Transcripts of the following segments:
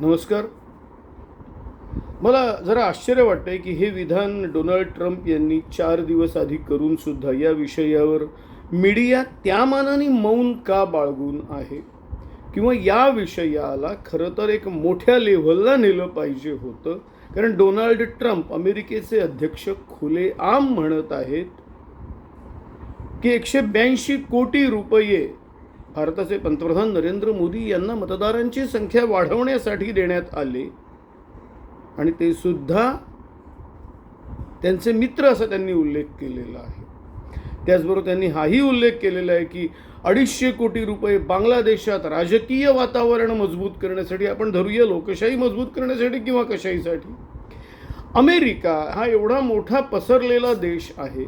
नमस्कार. मला जरा आश्चर्य वाटतंय की हे विधान डोनाल्ड ट्रम्प यांनी चार दिवस आधी करून सुद्धा या विषयावर मीडिया त्या मानाने मौन का बाळगून आहे? किंवा या विषयाला खरं तर एक मोठ्या लेव्हलला नेलं पाहिजे होतं? कारण डोनाल्ड ट्रम्प अमेरिकेचे अध्यक्ष खुले आम म्हणत आहेत की एकशे ब्याऐंशी कोटी रुपये भारताचे पंतप्रधान नरेंद्र मोदी यांना मतदारांची संख्या वाढवण्यासाठी देण्यात आले. आणि ते सुद्धा त्यांचे मित्र असा त्यांनी उल्लेख केलेला आहे. त्याचबरोबर त्यांनी हाही उल्लेख केलेला आहे की अडीचशे कोटी रुपये बांगलादेशात राजकीय वातावरण मजबूत करण्यासाठी आपण धरूया लोकशाही मजबूत करण्यासाठी किंवा कशाहीसाठी? अमेरिका हा एवढा मोठा पसरलेला देश आहे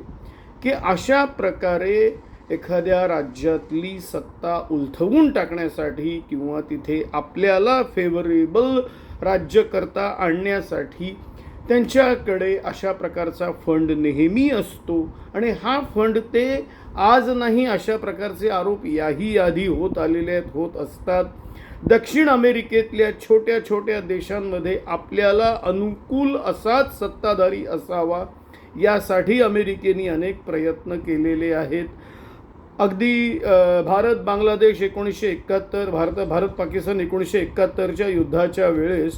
की अशा प्रकारे एखाद्या राज्यातली सत्ता उलथवून टाकण्यासाठी किंवा तिथे आपल्याला फेवरेबल राज्यकर्ता आणण्यासाठी त्यांच्याकडे अशा प्रकारचा फंड नेहमी असतो. आणि हा फंड ते आज नाही अशा प्रकारचे आरोप याही आधी होत आलेले आहेत होत असतात. दक्षिण अमेरिकेतल्या छोट्या छोट्या देशांमध्ये आपल्याला अनुकूल असाच सत्ताधारी असावा यासाठी अमेरिकेने अनेक प्रयत्न केलेले आहेत. अगदी भारत बांगलादेश एकोणीसशे एकाहत्तर भारत भारत पाकिस्तान एकोणीसशे एकाहत्तरच्या युद्धाच्या वेळेस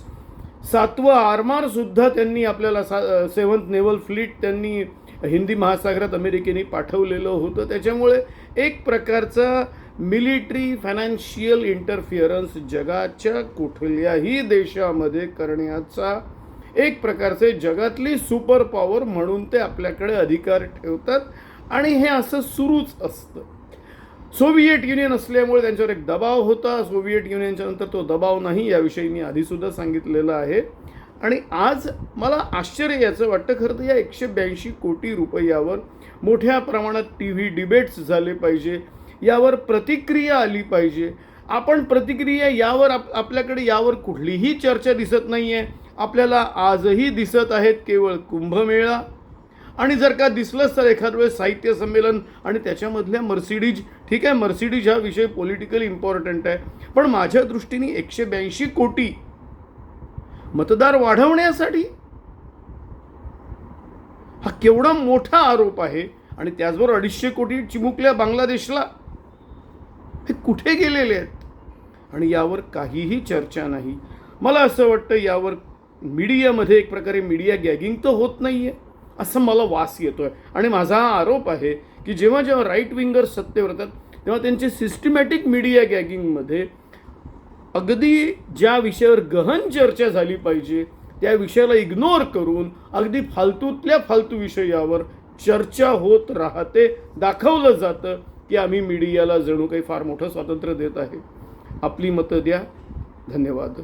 सातवं आरमारसुद्धा त्यांनी आपल्याला सा सेवन्थ नेव्हल फ्लीट त्यांनी हिंदी महासागरात अमेरिकेने पाठवलेलं होतं. त्याच्यामुळे एक प्रकारचा मिलिटरी फायनान्शियल इंटरफिअरन्स जगाच्या कुठल्याही देशामध्ये करण्याचा एक प्रकारचे जगातली सुपर पॉवर म्हणून ते आपल्याकडे अधिकार ठेवतात. आणि हे असं सुरूच असतं. सोव्हिएट युनियन असल्यामुळे त्यांच्यावर एक दबाव होता. सोव्हिएट युनियनच्या नंतर तो दबाव नाही याविषयी मी आधीसुद्धा सांगितलेलं आहे. आणि आज मला आश्चर्य याचं वाटतं खरं तर या एकशे ब्याऐंशी कोटी रुपयावर मोठ्या प्रमाणात टी व्ही डिबेट्स झाले पाहिजे. यावर प्रतिक्रिया आली पाहिजे. आपण प्रतिक्रिया यावर आप आपल्याकडे यावर कुठलीही चर्चा दिसत नाही आहे आपल्याला आजही दिसत आहेत केवळ कुंभमेळा. आणि जर का दिसलंच तर एखाद वेळेस साहित्य संमेलन आणि त्याच्यामधल्या मर्सिडीज ठीक आहे मर्सिडीज हा विषय पॉलिटिकली इम्पॉर्टंट आहे. पण माझ्या दृष्टीने एकशे ब्याऐंशी कोटी मतदार वाढवण्यासाठी हा केवढा मोठा आरोप आहे आणि त्याचबरोबर अडीचशे कोटी चिमुकल्या बांगलादेशला हे कुठे गेलेले आहेत? आणि यावर काहीही चर्चा नाही. मला असं वाटतं यावर मीडियामध्ये एक प्रकारे मीडिया गॅगिंग तर होत नाही आहे असं मला वास येतो आहे आणि माझा हा आरोप आहे की जेव्हा जेव्हा राईट विंगर सत्तेवर येतात तेव्हा त्यांची सिस्टमॅटिक मीडिया गॅगिंगमध्ये अगदी ज्या विषयावर गहन चर्चा झाली पाहिजे त्या विषयाला इग्नोर करून अगदी फालतूतल्या फालतू विषयावर चर्चा होत राहते दाखवलं जातं की आम्ही मीडियाला जणू काही फार मोठं स्वातंत्र्य देत आहे. आपली मतं द्या. धन्यवाद.